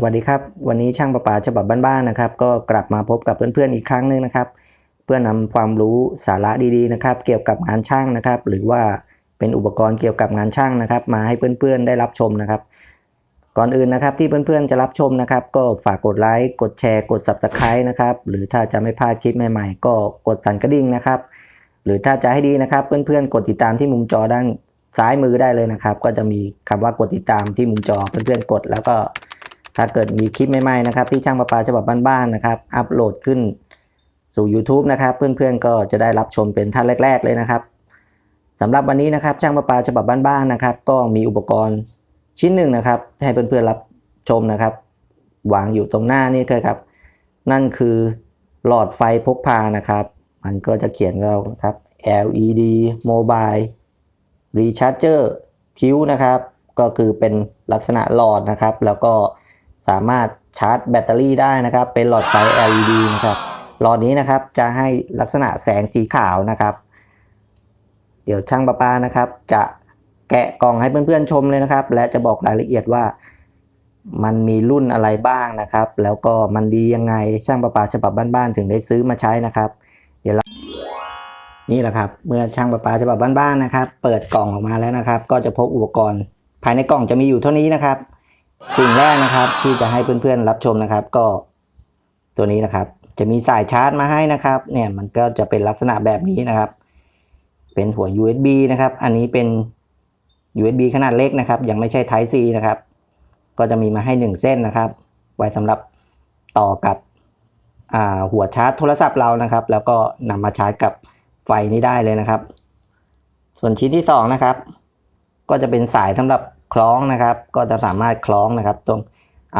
สวัสดีครับ วันนี้ช่างประปาฉบับบ้านๆนะครับ ก็กลับมาพบกับเพื่อนๆอีกครั้งหนึ่งนะครับ เพื่อนำความรู้สาระดีๆนะครับ เกี่ยวกับงานช่างนะครับ หรือว่าเป็นอุปกรณ์เกี่ยวกับงานช่างนะครับ มาให้เพื่อนๆได้รับชมนะครับ ก่อนอื่นนะครับที่เพื่อนๆจะรับชมนะครับ ก็ฝากกดไลค์กดแชร์กด subscribe นะครับหรือถ้าจะไม่พลาดคลิปใหม่ๆ ก็กดสั่นกระดิ่งนะครับ หรือถ้าจะให้ดีนะครับ เพื่อนๆกดติดตามที่มุมจอด้านซ้ายมือได้เลยนะครับ ก็จะมีคำว่ากดติดตามที่มุมจอเพื่อนๆกดแล้วก็ ถ้าเกิดมีคลิปใหม่ๆนะครับ ที่ช่างประปาฉบับบ้านๆนะครับ อัปโหลดขึ้นสู่ YouTube นะครับ เพื่อนๆก็จะได้รับชมเป็นท่านแรก ๆ เลยนะครับสำหรับวันนี้นะครับ ช่างประปาฉบับบ้านๆนะครับ ก็มีอุปกรณ์ชิ้นหนึ่งนะครับ ให้เพื่อนๆรับชมนะครับวางอยู่ตรงหน้านี่เลยครับ นั่นคือหลอดไฟพกพานะครับ มันก็จะเขียนเราครับ LED Mobile Recharger ทิวนะครับ ก็คือเป็นลักษณะหลอดนะครับ แล้วก็ สามารถชาร์จแบตเตอรี่ได้นะครับ เป็นหลอดไฟ LED นะครับหลอดนี้นะครับจะให้ลักษณะแสงสีขาวนะครับ เดี๋ยวช่างประปานะครับ จะแกะกล่องให้เพื่อนๆชมเลยนะครับ และจะบอกรายละเอียดว่า มันมีรุ่นอะไรบ้างนะครับ แล้วก็มันดียังไงช่างประปาฉบับบ้านๆถึงได้ซื้อมาใช้นะครับ เดี๋ยวนี่แหละครับ เมื่อช่างประปาฉบับบ้านๆนะครับ เปิดกล่องออกมาแล้วนะครับ ก็จะพบอุปกรณ์ ภายในกล่องจะมีอยู่เท่านี้นะครับ สิ่งแรกนะครับที่จะให้เพื่อนๆรับชมนะครับ ก็ตัวนี้นะครับ จะมีสายชาร์จมาให้นะครับ เนี่ยมันก็จะเป็นลักษณะแบบนี้นะครับ เป็นหัว USB นะครับ อันนี้เป็น USB ขนาดเล็กนะครับ ยังไม่ใช่ Type C นะครับ ก็จะมีมาให้ 1 เส้นนะครับ ไว้สำหรับต่อกับหัวชาร์จโทรศัพท์เรานะครับ แล้วก็นำมาชาร์จกับไฟนี้ได้เลยนะครับ ส่วนชิ้นที่สองนะครับ ก็จะเป็นสายสำหรับ คล้องนะครับ ก็จะสามารถคล้องนะครับ ตรง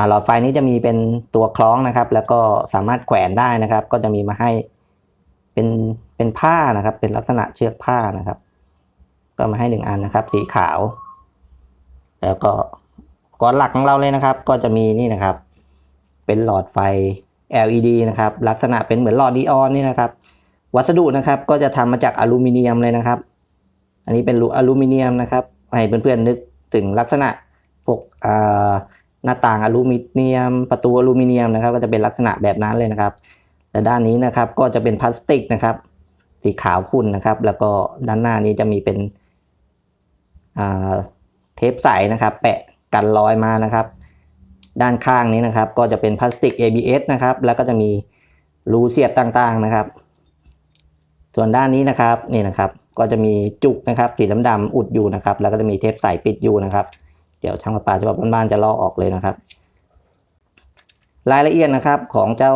หลอดไฟนี้จะมีเป็นตัวคล้องนะครับ แล้วก็สามารถแขวนได้นะครับ ก็จะมีมาให้เป็นเป็นผ้านะครับ เป็นลักษณะเชือกผ้านะครับ ก็มาให้หนึ่งอันนะครับ สีขาว แล้วก็ก้อนหลักของเราเลยนะครับ ก็จะมีนี่นะครับ เป็นหลอดไฟ LED นะครับ ลักษณะเป็นเหมือนหลอดนีออนนี่นะครับ วัสดุนะครับก็จะทำมาจากอลูมิเนียมเลยนะครับ อันนี้เป็นอลูมิเนียมนะครับ ให้เพื่อนๆนึก ถึงลักษณะพวกหน้าต่างอลูมิเนียม ประตูอลูมิเนียมนะครับ ก็จะเป็นลักษณะแบบนั้นเลยนะครับและด้านนี้นะครับก็จะเป็นพลาสติกนะครับ สีขาวขุ่นนะครับ แล้วก็ด้านหน้านี้จะมีเป็นเทปใสนะครับ แปะกันรอยมานะครับ ด้านข้างนี้นะครับ ก็จะเป็นพลาสติก ABS นะครับ แล้วก็จะมีรูเสียบต่างๆนะครับ ส่วนด้านนี้นะครับนี่นะครับ ก็จะมีจุกนะครับสีดำๆอุดอยู่นะครับ แล้วก็จะมีเทปใสปิดอยู่นะครับ เดี๋ยวช่างประปาฉบับบ้านๆจะลอกออกเลยนะครับ รายละเอียดนะครับของเจ้า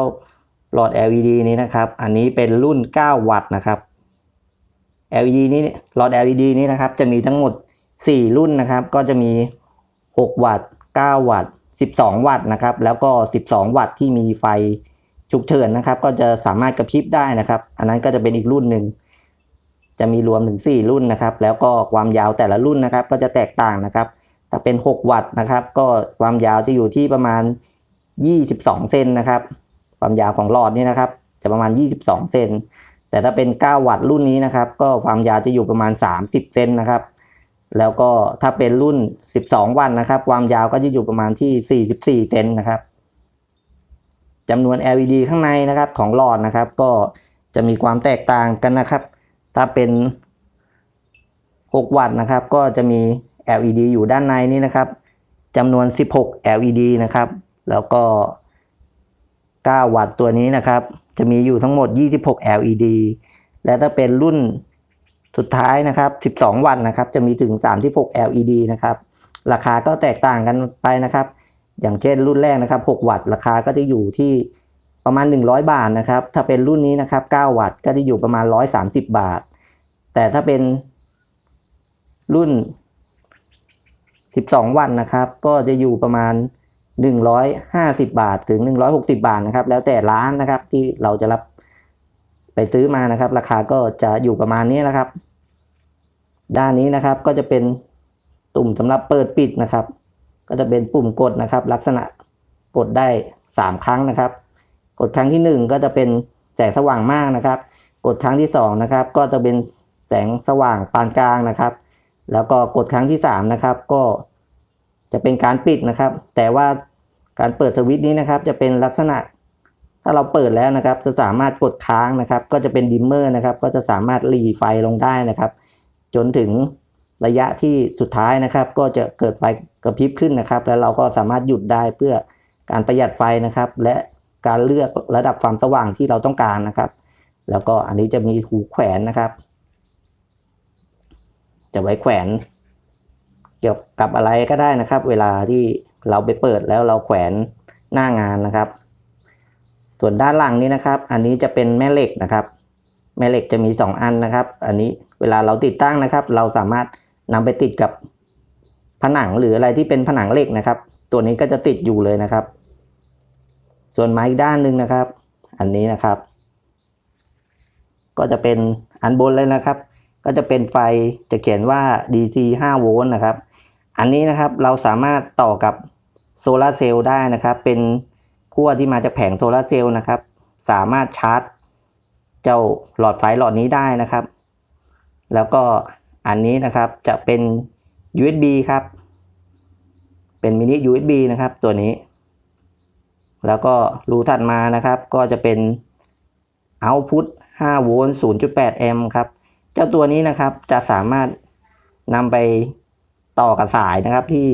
หลอด LED นี้นะครับ อันนี้เป็นรุ่น 9 วัตต์นะครับ LED นี้หลอด LED นี้นะครับ จะมีทั้งหมด 4 รุ่นนะครับ ก็จะมี 6 วัตต์ 9 วัตต์ 12 วัตต์นะครับ แล้วก็ 12 วัตต์ที่มีไฟฉุกเฉินนะครับ ก็จะสามารถกระพริบได้นะครับ อันนั้นก็จะเป็นอีกรุ่นหนึ่ง จะมีรวมถึง 4 รุ่นนะครับ แล้วก็ความยาวแต่ละรุ่นนะครับ ก็จะแตกต่างนะครับ ถ้าเป็น 6 วัตต์นะครับ ก็ความยาวจะอยู่ที่ประมาณ 22 เซนนะครับ ความยาวของหลอดนี่นะครับ จะประมาณ 22 เซน แต่ถ้าเป็น 9 วัตต์รุ่นนี้นะครับ ก็ความยาวจะอยู่ประมาณ 30 เซนนะครับ แล้วก็ถ้าเป็นรุ่น 12 วัตต์นะครับ ความยาวก็จะอยู่ประมาณที่ 44 เซนนะครับจำนวน LED ข้างในนะครับของหลอดนะครับ ก็จะมีความแตกต่างกันนะครับ ถ้าเป็น 6 วัตต์นะครับ ก็จะมี LED อยู่ด้านในนี้นะครับจำนวน 16 LED นะครับ แล้วก็ 9 วัตต์ตัวนี้นะครับ จะมีอยู่ทั้งหมด 26 LED และถ้าเป็นรุ่นสุดท้ายนะครับ 12 วัตต์นะครับ จะมีถึง 36 LED นะครับ ราคาก็แตกต่างกันไปนะครับ อย่างเช่นรุ่นแรกนะครับ 6 วัตต์ ราคาก็จะอยู่ที่ ประมาณ 100 บาทนะครับ ถ้าเป็นรุ่นนี้นะครับ 9 วัตต์ก็จะอยู่ประมาณ 130 บาท แต่ถ้าเป็นรุ่น 12 วัตต์นะครับ ก็จะอยู่ประมาณ 150 บาทถึง 160 บาทนะครับ แล้วแต่ร้านนะครับที่เราจะรับไปซื้อมานะครับ ราคาก็จะอยู่ประมาณนี้นะครับ ด้านนี้นะครับก็จะเป็นตุ่มสำหรับเปิดปิดนะครับ ก็จะเป็นปุ่มกดนะครับ ลักษณะกดได้ 3 ครั้งนะครับ กดครั้งที่ 1 ก็จะเป็นแสงสว่างมากนะครับ กดครั้งที่2นะครับก็จะเป็นแสงสว่างปานกลางนะครับ แล้วก็กดครั้งที่3นะครับก็จะเป็นการปิดนะครับ แต่ว่าการเปิดสวิตช์นี้นะครับ จะเป็นลักษณะ ถ้าเราเปิดแล้วนะครับ จะสามารถกดค้างนะครับ ก็จะเป็นดิมเมอร์นะครับ ก็จะสามารถหลีไฟลงได้นะครับ จนถึงระยะที่สุดท้ายนะครับ ก็จะเกิดไฟกระพริบขึ้นนะครับ แล้วเราก็สามารถหยุดได้เพื่อการประหยัดไฟนะครับ และ การเลือกระดับความสว่างที่เราต้องการนะครับ แล้วก็อันนี้จะมีหูแขวนนะครับ จะไว้แขวน เกี่ยวกับอะไรก็ได้นะครับ เวลาที่เราไปเปิดแล้วเราแขวนหน้างานนะครับ ส่วนด้านหลังนี้นะครับ อันนี้จะเป็นแม่เหล็กนะครับ แม่เหล็กจะมี 2 อันนะครับ อันนี้เวลาเราติดตั้งนะครับ เราสามารถนำไปติดกับผนังหรืออะไรที่เป็นผนังเหล็กนะครับ ตัวนี้ก็จะติดอยู่เลยนะครับ ส่วนไม้อีกด้านหนึ่งนะครับ อันนี้นะครับ ก็จะเป็นอันบนเลยนะครับ ก็จะเป็นไฟจะเขียนว่า DC 5โวลต์นะครับ อันนี้นะครับเราสามารถต่อกับโซลาร์เซลล์ได้นะครับ เป็นขั้วที่มาจากแผงโซลาร์เซลล์นะครับ สามารถชาร์จ เจ้าหลอดไฟหลอดนี้ได้นะครับ แล้วก็อันนี้นะครับจะเป็น USB ครับ เป็นมินิ USB นะครับตัวนี้ แล้วก็รูถัดมานะครับ ก็จะเป็น Output 5โวลต์0.8แอมป์ครับ เจ้าตัวนี้นะครับจะสามารถนำไปต่อกับสายนะครับที่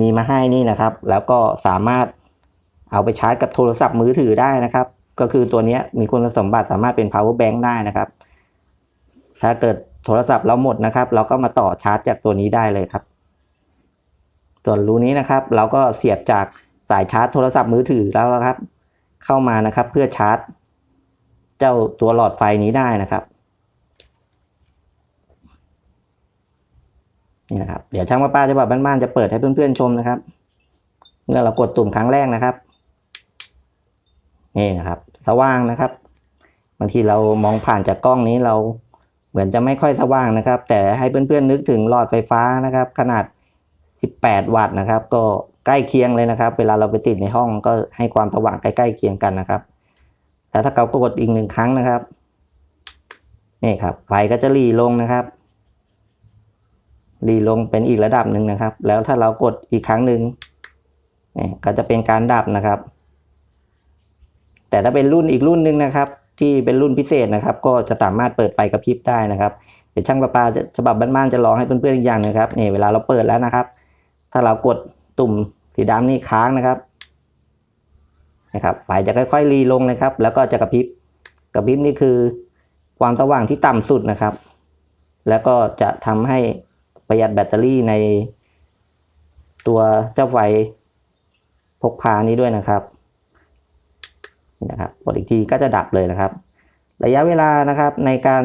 มีมาให้นี่นะครับ แล้วก็สามารถเอาไปชาร์จกับโทรศัพท์มือถือได้นะครับ ก็คือตัวนี้มีคุณสมบัติสามารถเป็น power bank ได้นะครับ ถ้าเกิดโทรศัพท์เราหมดนะครับ เราก็มาต่อชาร์จจากตัวนี้ได้เลยครับ ส่วนรูนี้นะครับ เราก็เสียบจาก สายชาร์จโทรศัพท์มือถือแล้วนะครับ เข้ามานะครับเพื่อชาร์จ เจ้าตัวหลอดไฟนี้ได้นะครับนี่นะครับเดี๋ยวช่างป้าป้าจะแบบบ้านๆจะเปิดให้เพื่อนๆชมนะครับ เมื่อเรากดตุ่มครั้งแรกนะครับนี่นะครับ สว่างนะครับบางทีเรามองผ่านจากกล้องนี้เราเหมือนจะไม่ค่อยสว่างนะครับ แต่ให้เพื่อนๆนึกถึงหลอดไฟฟ้านะครับ ขนาด 18 วัตต์นะครับ ก็ ใกล้เคียงเลยนะครับ เวลาเราไปติดในห้องก็ให้ความสว่างใกล้ๆเคียงกันนะครับแต่ถ้าเรากดอีกหนึ่งครั้งนะครับนี่ครับไฟก็จะหลีลงนะครับรีลงเป็นอีกระดับหนึ่งนะครับ แล้วถ้าเรากดอีกครั้งหนึ่งนี่ก็จะเป็นการดับนะครับ แต่ถ้าเป็นรุ่นอีกรุ่นหนึ่งนะครับ ที่เป็นรุ่นพิเศษนะครับ ก็จะสามารถเปิดไฟกระพริบได้นะครับเดี๋ยวช่างประปาจะฉบับบ้านๆจะลองให้เพื่อนๆอีกอย่างหนะครับนี่เวลาเราเปิดแล้วนะครับ ถ้าเรากดตุ่ม สีดำนี่ค้างนะครับนะครับไฟจะค่อยๆรีลงนะครับ แล้วก็จะกระพริบกระพริบนี่คือความสว่างที่ต่ำสุดนะครับ แล้วก็จะทำให้ประหยัดแบตเตอรี่ในตัวเจ้าไฟพกพานี้ด้วยนะครับนี่นะครับกดอีกทีก็จะดับเลยนะครับ ระยะเวลานะครับในการ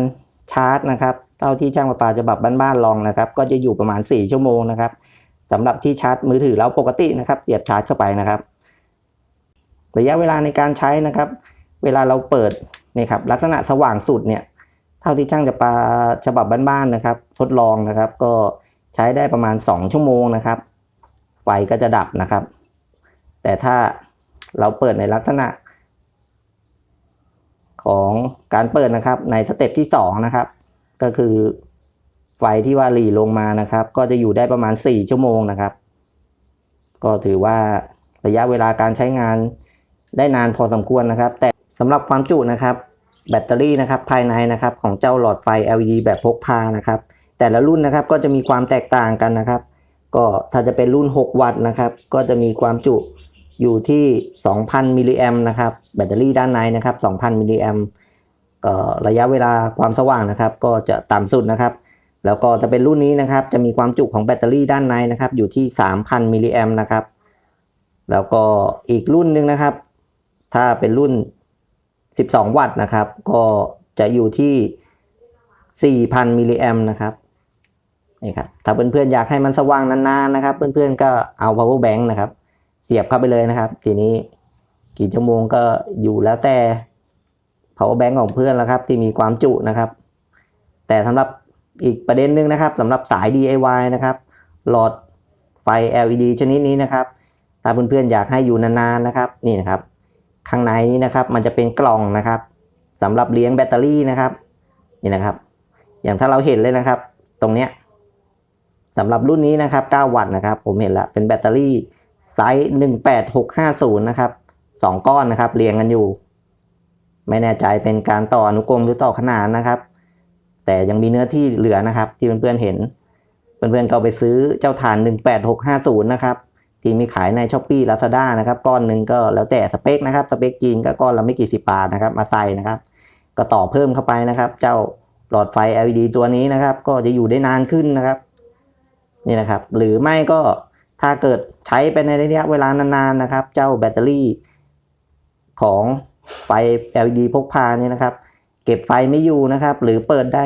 ชาร์จนะครับเท่าที่ช่างประปาจะแบบบ้านๆลองนะครับ ก็จะอยู่ประมาณ 4 ชั่วโมงนะครับ สำหรับที่ชาร์จมือถือเราปกตินะครับเสียบชาร์จเข้าไปนะครับ ระยะเวลาในการใช้นะครับ เวลาเราเปิดนี่ครับลักษณะสว่างสุดเนี่ยเท่าที่ช่างจะปาฉบับบ้านๆนะครับ ทดลองนะครับ ก็ใช้ได้ประมาณ 2 ชั่วโมงนะครับ ไฟก็จะดับนะครับ แต่ถ้าเราเปิดในลักษณะ ของการเปิดนะครับในสเต็ปที่2นะครับก็คือ ไฟที่ว่าหลีลงมานะครับ ก็จะอยู่ได้ประมาณ 4 ชั่วโมงนะครับ ก็ถือว่าระยะเวลาการใช้งานได้นานพอสมควรนะครับ แต่สำหรับความจุนะครับ แบตเตอรี่นะครับภายในนะครับของเจ้าหลอดไฟ LED แบบพกพานะครับ แต่ละรุ่นนะครับก็จะมีความแตกต่างกันนะครับ ก็ถ้าจะเป็นรุ่น 6 วัตต์นะครับ ก็จะมีความจุอยู่ที่ 2,000 มิลลิแอมนะครับ แบตเตอรี่ด้านในนะครับ 2,000 มิลลิแอมระยะเวลาความสว่างนะครับ ก็จะต่ำสุดนะครับ แล้วก็จะเป็นรุ่นนี้นะครับจะมีความจุของแบตเตอรี่ด้านในนะครับอยู่ที่ 3,000มิลลิแอมนะครับแล้วก็อีกรุ่นหนึ่งนะครับ ถ้าเป็นรุ่น 12 วัตต์นะครับ ก็จะอยู่ที่ 4,000มิลลิแอมนะครับนี่ครับถ้าเพื่อนๆอยากให้มันสว่างนานๆนะครับ เพื่อนๆก็เอา power bank นะครับ เสียบเข้าไปเลยนะครับ ทีนี้กี่ชั่วโมงก็อยู่แล้วแต่ power bank ของเพื่อนแล้วครับ ที่มีความจุนะครับ แต่สำหรับ อีกประเด็นหนึ่งนะครับสำหรับสาย DIY นะครับ หลอดไฟ LED ชนิดนี้นะครับ ถ้าเพื่อนๆอยากให้อยู่นานๆนะครับ นี่นะครับ ข้างในนี้นะครับ มันจะเป็นกล่องนะครับสำหรับเลี้ยงแบตเตอรี่นะครับ นี่นะครับ อย่างถ้าเราเห็นเลยนะครับ ตรงเนี้ยสำหรับรุ่นนี้นะครับ 9 วัตต์นะครับ ผมเห็นแล้วเป็นแบตเตอรี่ไซส์หนึ่งแปดหกห้าศูนย์นะครับสองก้อนนะครับ เรียงกันอยู่ ไม่แน่ใจเป็นการต่ออนุกรมหรือต่อขนานนะครับ แต่ยังมีเนื้อที่เหลือนะครับ ที่เพื่อนๆเห็น เพื่อนๆก็ไปซื้อเจ้าฐาน 18650 นะครับ ที่มีขายในช้อปปี้ลาซาด้านะครับ ก้อนหนึ่งก็แล้วแต่สเปคนะครับ สเปคจีนก็ก้อนละไม่กี่สิบบาทนะครับ มาใส่นะครับ ก็ต่อเพิ่มเข้าไปนะครับ เจ้าหลอดไฟ LED ตัวนี้นะครับ ก็จะอยู่ได้นานขึ้นนะครับ นี่นะครับ หรือไม่ก็ถ้าเกิดใช้ไปในระยะเวลานานๆนะครับ เจ้าแบตเตอรี่ของไฟ LED พกพาเนี่ยนะครับ ก็บไฟไม่อยู่นะครับ หรือเปิดได้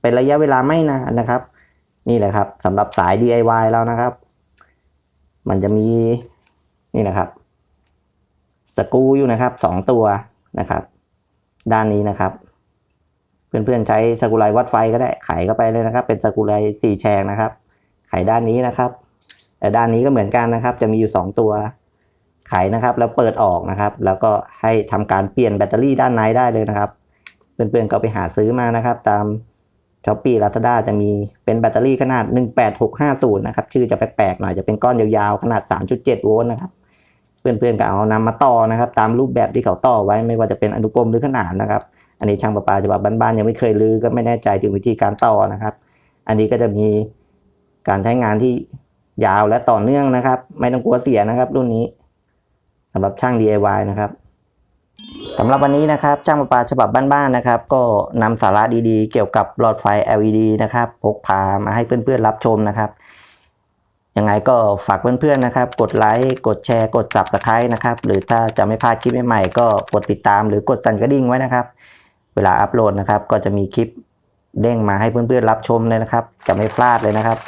เป็นระยะเวลาไม่นานนะครับ นี่แหละครับสำหรับสาย DIY แล้วนะครับ มันจะมีนี่นะครับสกูอยู่นะครับสองตัวนะครับ ด้านนี้นะครับ เพื่อนๆใช้สกูไลวัดไฟก็ได้ไขเข้าไปเลยนะครับ เป็นสกูไลสี่แฉกนะครับ ไขด้านนี้นะครับแต่ด้านนี้ก็เหมือนกันนะครับ จะมีอยู่สองตัว ไขนะครับแล้วเปิดออกนะครับ แล้วก็ให้ทำการเปลี่ยนแบตเตอรี่ด้านในได้เลยนะครับ เพื่อนๆก็ไปหาซื้อมานะครับ ตามช้อปปี้ลาซาด้าจะมีเป็นแบตเตอรี่ขนาด 18650 นะครับ ชื่อจะแปลกๆหน่อยจะเป็นก้อนยาวๆ ขนาด 3.7 โวลต์นะครับ เพื่อนๆก็เอานำมาต่อนะครับ ตามรูปแบบที่เขาต่อไว้ไม่ว่าจะเป็นอนุกรมหรือขนานนะครับ อันนี้ช่างประปาฉบับบ้านๆยังไม่เคยลือก็ไม่แน่ใจถึงวิธีการต่อนะครับ อันนี้ก็จะมีการใช้งานที่ยาวและต่อเนื่องนะครับ ไม่ต้องกลัวเสียนะครับ รุ่นนี้ สำหรับช่าง DIY นะครับสำหรับวันนี้นะครับช่างประปาฉบับบ้านๆนะครับ ก็นำสาระดีๆ เกี่ยวกับหลอดไฟ LED นะครับพกพามาให้เพื่อนๆรับชมนะครับยังไงก็ฝากเพื่อนๆนะครับ กดไลค์กดแชร์กด Subscribe นะครับ หรือถ้าจะไม่พลาดคลิปใหม่ๆก็กดติดตามหรือกดสั่นกระดิ่งไว้นะครับ เวลาอัปโหลดนะครับ ก็จะมีคลิปเด้งมาให้เพื่อนๆรับชมเลยนะครับ จะไม่พลาดเลยนะครับ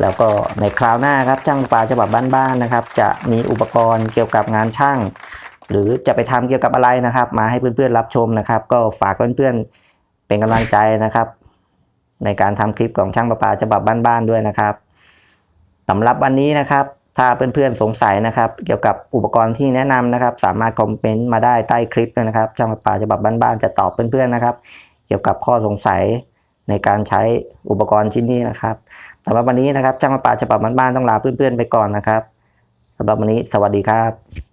แล้วก็ในคราวหน้าครับช่างประปาฉบับบ้านๆนะครับ จะมีอุปกรณ์เกี่ยวกับงานช่าง หรือจะไปทำเกี่ยวกับอะไรนะครับ มาให้เพื่อนๆรับชมนะครับ ก็ฝากเพื่อนๆเป็นกำลังใจนะครับ ในการทำคลิปของช่างประปาฉบับบ้านๆด้วยนะครับสำหรับวันนี้นะครับ ถ้าเพื่อนๆสงสัยนะครับ เกี่ยวกับอุปกรณ์ที่แนะนำนะครับ สามารถคอมเมนต์มาได้ใต้คลิปนะครับช่างประปาฉบับบ้านๆจะตอบเพื่อนๆนะครับ เกี่ยวกับข้อสงสัย ในการใช้อุปกรณ์ชิ้นนี้นะครับสำหรับวันนี้นะครับช่างประปาฉบับบ้านๆต้องลาเพื่อนๆไปก่อนนะครับสำหรับวันนี้สวัสดีครับ